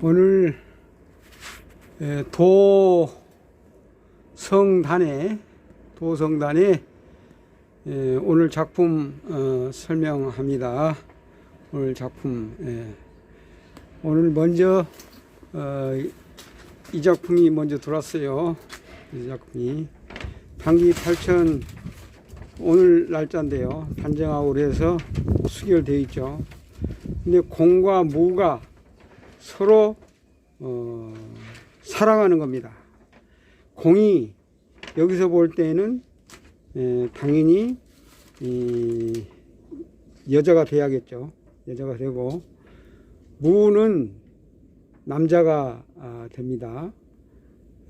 오늘 에, 도성단에 도성단에 에, 오늘 작품 어, 설명합니다. 오늘 작품 예. 오늘 먼저 어, 이 작품이 먼저 들어왔어요. 이 작품이 단기 8천 오늘 날짜인데요. 단정하고 해서 수결되어 있죠. 근데 공과 무가 서로 어, 사랑하는 겁니다. 공이 여기서 볼 때는 에, 당연히 이, 여자가 돼야겠죠. 여자가 되고 무는 남자가 아, 됩니다.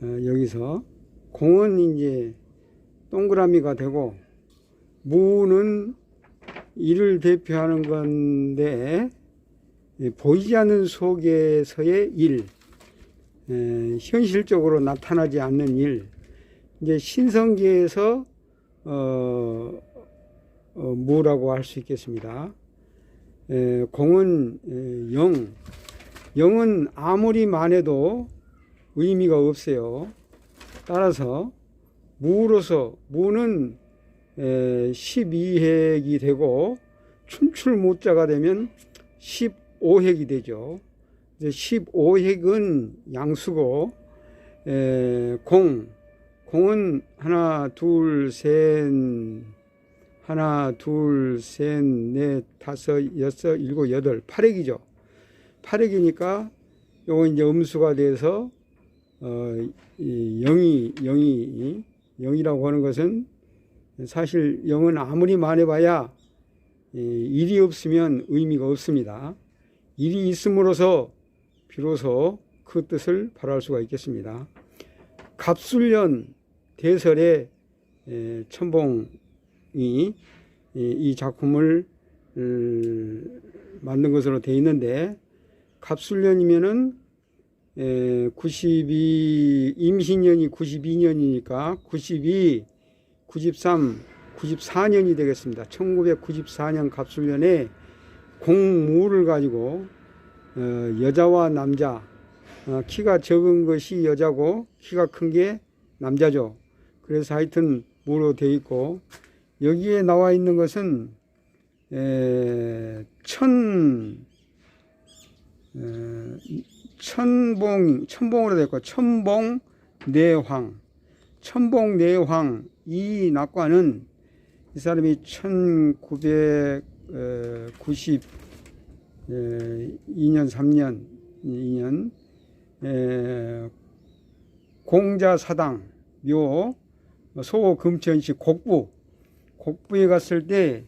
어, 여기서 공은 이제 동그라미가 되고 무는 이를 대표하는 건데 예, 보이지 않는 속에서의 일, 에, 현실적으로 나타나지 않는 일, 이제 신성계에서 어, 어, 무라고 할 수 있겠습니다. 에, 공은 에, 영, 영은 아무리 많아도 의미가 없어요. 따라서 무로서 무는 에, 12핵이 되고 춤출 무자가 되면 15핵이 되죠. 이제 15핵은 양수고 에, 공 공은 하나 둘셋 하나 둘셋넷 다섯 여섯 일곱 여덟 8핵이죠. 8핵이니까 요거 이제 음수가 돼서 어, 이 영이 영이 영이라고 하는 것은 사실 영은 아무리 많아봐야 이 일이 없으면 의미가 없습니다. 일이 있음으로써 비로소 그 뜻을 발할 수가 있겠습니다. 갑술년 대설의 에, 천봉이 이, 이 작품을 음, 만든 것으로 되어 있는데 갑술년이면은 에, 92 임신년이 92년이니까 92 93, 94년이 되겠습니다. 1994년 갑술년에 공무를 가지고 어, 여자와 남자 어, 키가 적은 것이 여자고 키가 큰 게 남자죠. 그래서 하여튼 무로 되어 있고 여기에 나와 있는 것은 에, 천 에, 천봉 천봉으로 되어 있고 천봉 내황 천봉 내황 이 낙관은 이 사람이 1992년 3년 2년 에, 공자사당 묘 소금천시 곡부 곡부에 갔을 때이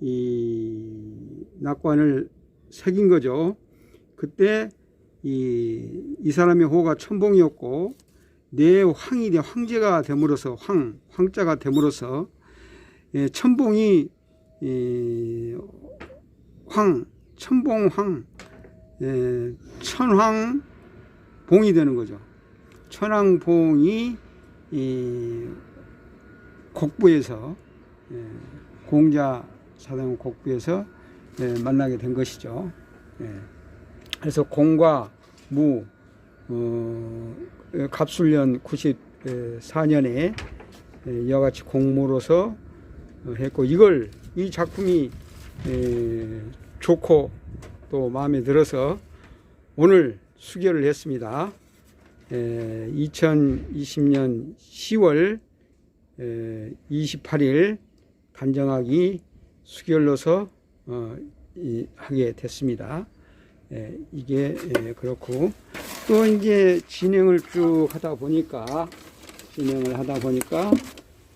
이 낙관을 새긴 거죠. 그때 이, 이 사람의 호가 천봉이었고 내 황이 돼 황제가 됨으로써 황 황자가 됨으로써 예, 천봉이 이, 황 천봉황 예, 천황봉이 되는 거죠. 천황봉이 이 곡부에서 예, 공자 사당 곡부에서 예, 만나게 된 것이죠. 예. 그래서 공과 무 어, 갑술년 94년에 이와 같이 공무로서 했고 이걸 이 작품이 에, 좋고 또 마음에 들어서 오늘 수결을 했습니다. 에, 2020년 10월 에, 28일 단정하기 수결로서 어, 이, 하게 됐습니다. 에, 이게 에, 그렇고 또 이제 진행을 쭉 하다 보니까 진행을 하다 보니까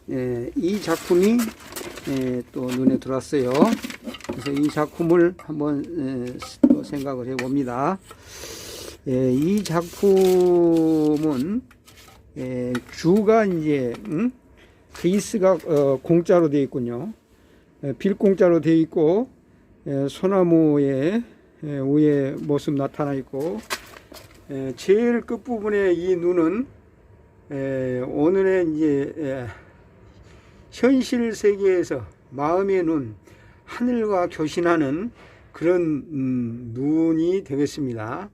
에, 이 작품이 에, 또 눈에 들어왔어요. 그래서 이 작품을 한번 에, 또 생각을 해봅니다. 에, 이 작품은 에, 주가 이제 음? 베이스가 어, 공짜로 되어 있군요. 에, 빌공짜로 되어 있고 에, 소나무의 에, 위에 모습 나타나 있고 에, 제일 끝 부분에 이 눈은 에, 오늘의 이제 에, 현실 세계에서 마음의 눈, 하늘과 교신하는 그런 음, 눈이 되겠습니다.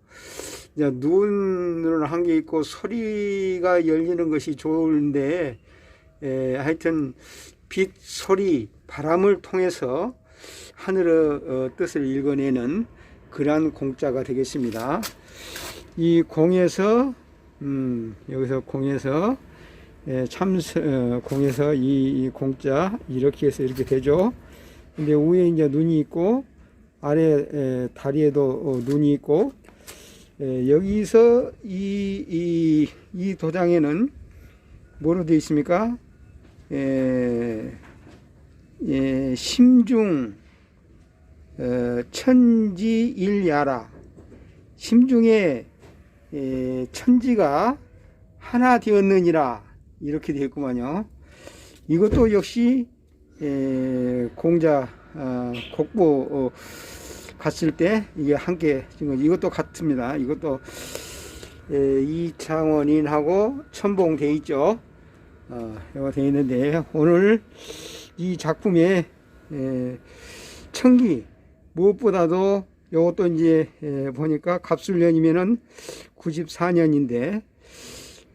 이제 눈을 한 게 있고 소리가 열리는 것이 좋은데 에, 하여튼 빛, 소리, 바람을 통해서 하늘의 어, 뜻을 읽어내는 그러한 공자가 되겠습니다. 이 공에서 음, 여기서 공에서 예, 참 어, 공에서 이, 이 공자 이렇게 해서 이렇게 되죠. 근데 위에 이제 눈이 있고 아래 에, 다리에도 어, 눈이 있고 에, 여기서 이, 이, 이 도장에는 뭐로 되어 있습니까? 에, 예, 심중 어, 천지일야라 심중에 에, 천지가 하나 되었느니라 이렇게 되었구만요. 이것도 역시 에, 공자 아, 곡보 어, 갔을 때 이게 함께 지금 이것도 같습니다. 이것도 에, 이창원인하고 첨봉 돼 있죠. 어, 이거 돼 있는데 오늘 이 작품에 에, 청기 무엇보다도 요것도 이제 에, 보니까 갑술년이면은 94년인데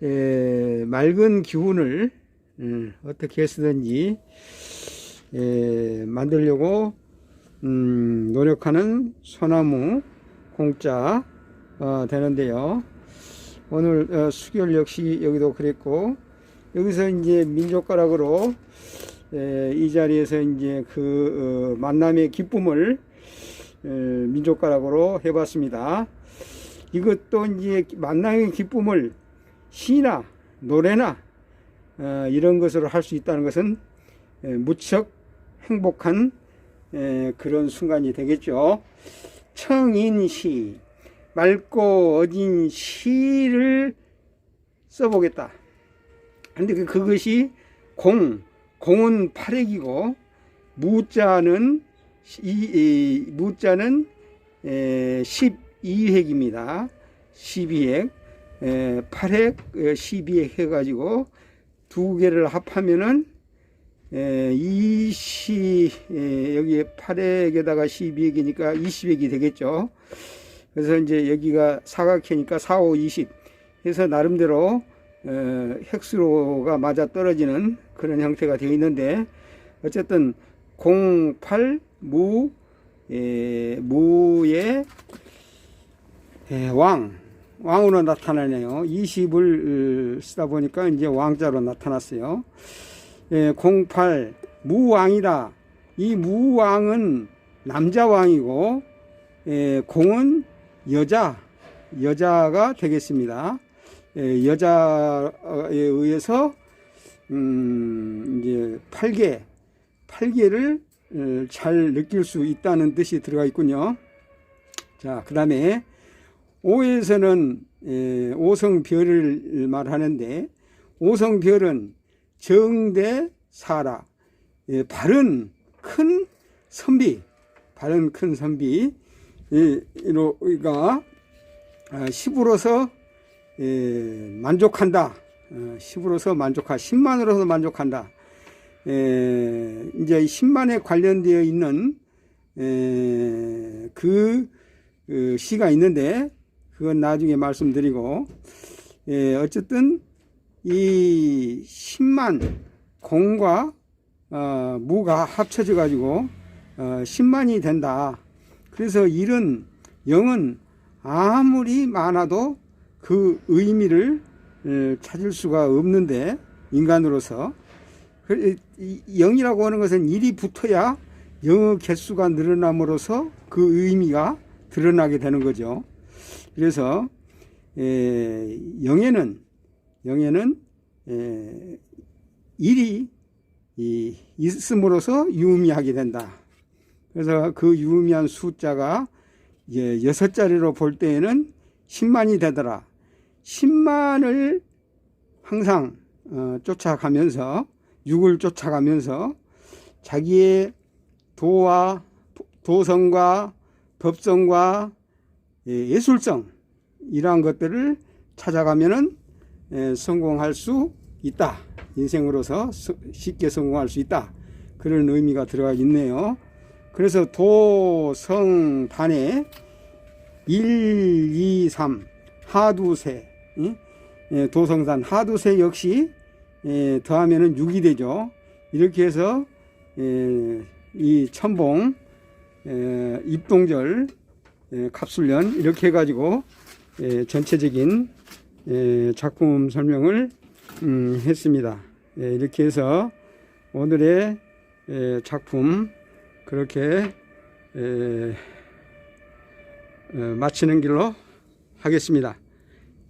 에, 맑은 기운을 음, 어떻게 쓰든지 에, 만들려고 음, 노력하는 소나무 공짜 어, 되는데요. 오늘 어, 수결 역시 여기도 그랬고 여기서 이제 민족가락으로 에, 이 자리에서 이제 그 어, 만남의 기쁨을 에, 민족가락으로 해봤습니다. 이것도 이제 만남의 기쁨을 시나 노래나 어, 이런 것으로 할 수 있다는 것은 에, 무척 행복한 에, 그런 순간이 되겠죠. 청인시 맑고 어진 시를 써보겠다. 근데 그- 그것이 공, 공은 팔획이고 무자는 무자는 에, 12획입니다. 12획, 에, 8획, 12획 해가지고 두 개를 합하면은 에, 20, 에, 여기에 8획에다가 12획이니까 20획이 되겠죠. 그래서 이제 여기가 사각형이니까 4, 5, 20 해서 나름대로 어, 핵수로가 맞아 떨어지는 그런 형태가 되어 있는데 어쨌든 08 무, 에, 무의 에, 왕, 왕으로 나타나네요. 20을 쓰다 보니까 이제 왕자로 나타났어요. 에, 08 무왕이다. 이 무왕은 남자 왕이고 에, 공은 여자, 여자가 되겠습니다. 에, 여자에 의해서 음, 이제 팔계, 팔계를 어, 잘 느낄 수 있다는 뜻이 들어가 있군요. 자, 그 다음에 오에서는 에, 오성별을 말하는데 오성별은 정대 사라 예, 발은 큰 선비 발은 큰 선비 이로가 아, 십으로서 예, 만족한다. 어, 십으로서 만족하 십만으로서 만족한다. 에, 이제 이 십만에 관련되어 있는 에, 그, 그 시가 있는데 그건 나중에 말씀드리고 예, 어쨌든 이 10만 공과 어, 무가 합쳐져 가지고 어, 10만이 된다. 그래서 일은 영은 아무리 많아도 그 의미를 에, 찾을 수가 없는데 인간으로서 그, 영이라고 하는 것은 일이 붙어야 영의 개수가 늘어남으로써 그 의미가 드러나게 되는 거죠. 그래서 에, 영에는 영에는 에, 일이 이, 있음으로써 유의미하게 된다. 그래서 그 유의미한 숫자가 이제 여섯 자리로 볼 때에는 10만이 되더라. 10만을 항상 어, 쫓아가면서 육을 쫓아가면서 자기의 도와 도성과 법성과 예, 예술성 이러한 것들을 찾아가면은 에, 성공할 수 있다. 인생으로서 서- 쉽게 성공할 수 있다. 그런 의미가 들어가 있네요. 그래서 도성반에 1, 2, 3 하두세 응? 예, 도성산 하두세 역시 예, 더하면은 6이 되죠. 이렇게 해서 예, 이 천봉 예, 입동절 예, 갑술년 이렇게 해가지고 예, 전체적인 예, 작품 설명을 음, 했습니다. 예, 이렇게 해서 오늘의 예, 작품 그렇게 예, 어, 마치는 길로 하겠습니다.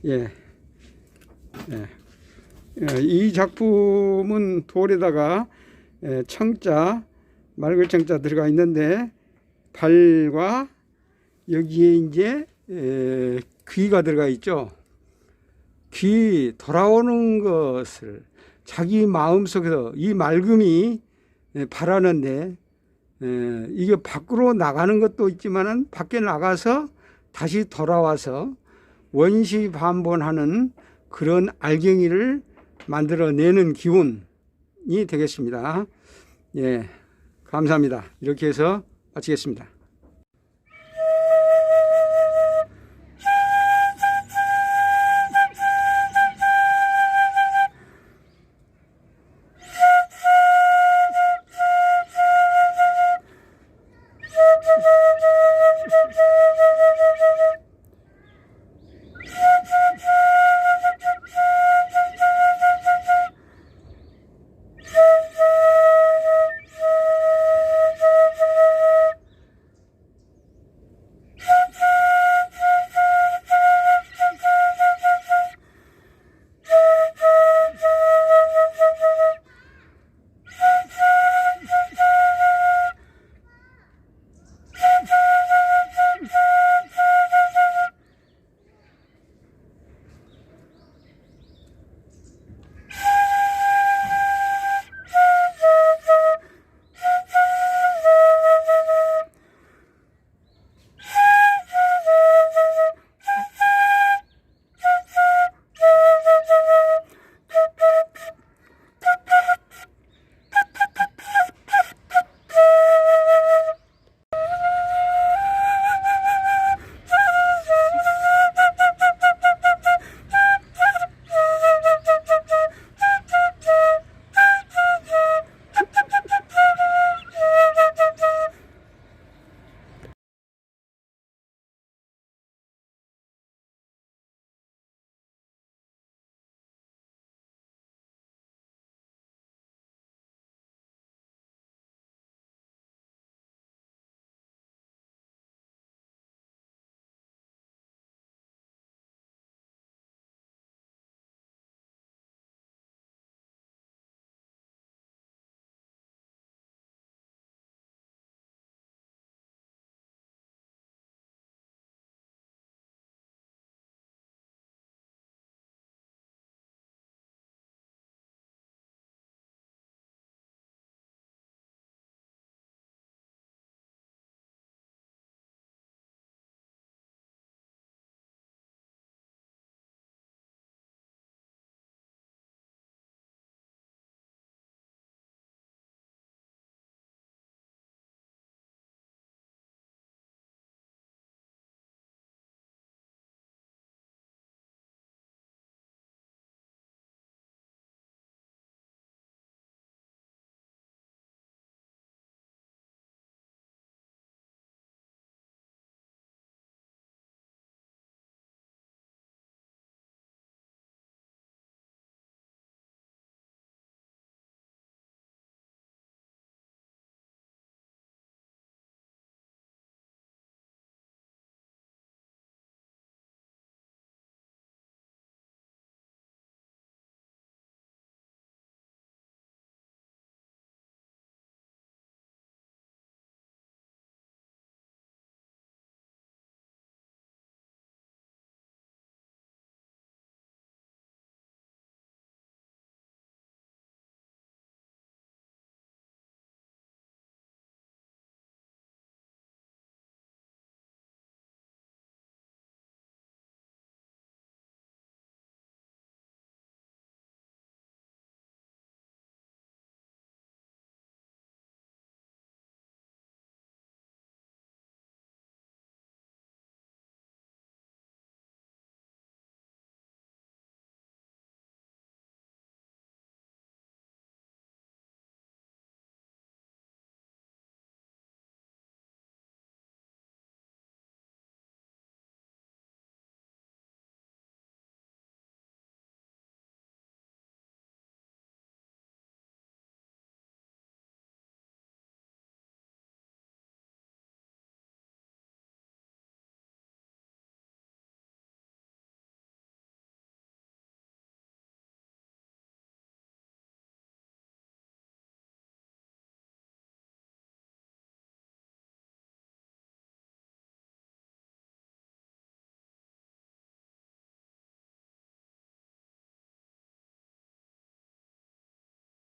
예. 예. 예, 이 작품은 돌에다가 예, 청자, 맑을 청자 들어가 있는데 발과 여기에 이제 에, 귀가 들어가 있죠. 귀 돌아오는 것을 자기 마음 속에서 이 맑음이 에, 바라는데 에, 이게 밖으로 나가는 것도 있지만은 밖에 나가서 다시 돌아와서 원시 반복하는 그런 알갱이를 만들어내는 기운이 되겠습니다. 예, 감사합니다. 이렇게 해서 마치겠습니다.